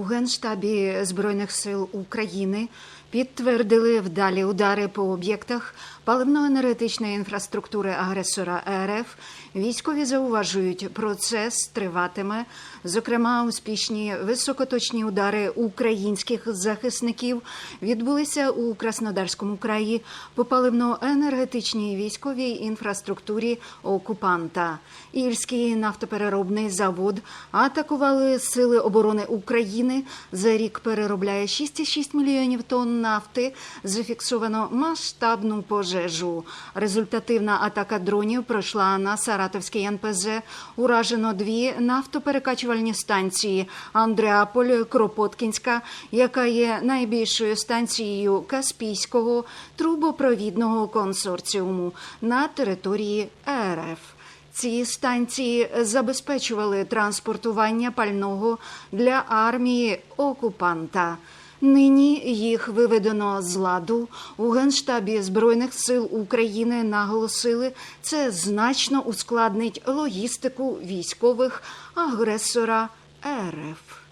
У Генштабі Збройних сил України підтвердили вдалі удари по об'єктах паливно-енергетичної інфраструктури агресора РФ. Військові зауважують, процес триватиме. Зокрема, успішні високоточні удари українських захисників відбулися у Краснодарському краї по паливно-енергетичній військовій інфраструктурі окупанта. Ільський нафтопереробний завод атакували сили оборони України. За рік переробляє 6,6 мільйонів тонн нафти. Зафіксовано масштабну пожежу. Результативна атака дронів пройшла на Саратовський НПЗ. Уражено дві нафтоперекачувальні станції Андреаполь, Кропоткінська, яка є найбільшою станцією Каспійського трубопровідного консорціуму на території РФ. Ці станції забезпечували транспортування пального для армії окупанта. Нині їх виведено з ладу. У Генштабі Збройних сил України наголосили, це значно ускладнить логістику військових агресора РФ.